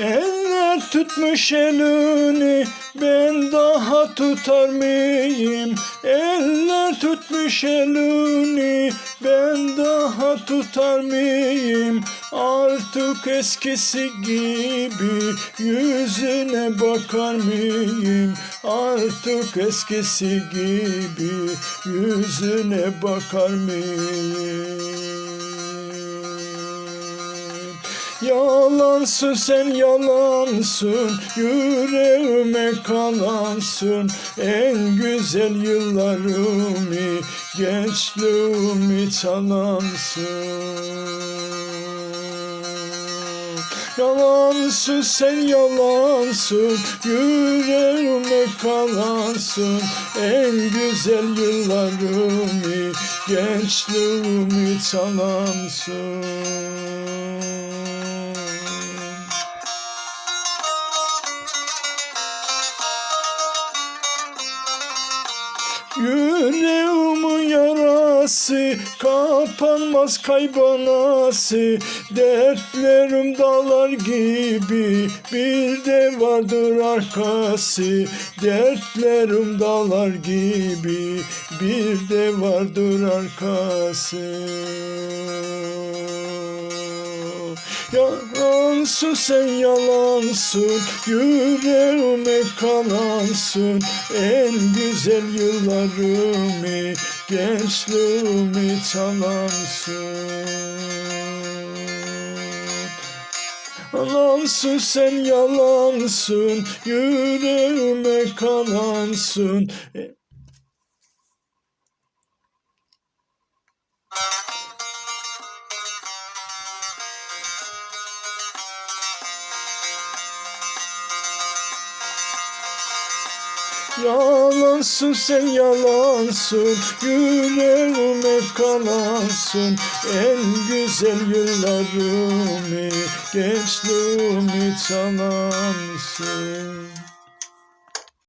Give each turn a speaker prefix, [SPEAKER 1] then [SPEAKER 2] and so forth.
[SPEAKER 1] Eller tutmuş elini ben daha tutar mıyım? Eller tutmuş elini ben daha tutar mıyım? Artık eskisi gibi yüzüne bakar mıyım? Artık eskisi gibi yüzüne bakar mıyım? Yalansın sen yalansın Yüreğime kalansın. En güzel yıllarımı Gençliğimi çalansın. Yalansın sen yalansın Yüreğime kalansın. En güzel yıllarımı Gençliğimi çalansın Yüreğimin yarası kapanmaz kaybanası. Dertlerim dağlar gibi bir de vardır arkası. Dertlerim dağlar gibi bir de vardır arkası Yalansın sen yalansın. Yüreğime kalansın En güzel yıllarımı Gençliğimi çalansın. Yalansın sen yalansın. Yüreğime kalansın Yalansın sen yalansın. Yüreğime kalansın. En güzel yıllarımı Gençliğimi çalansın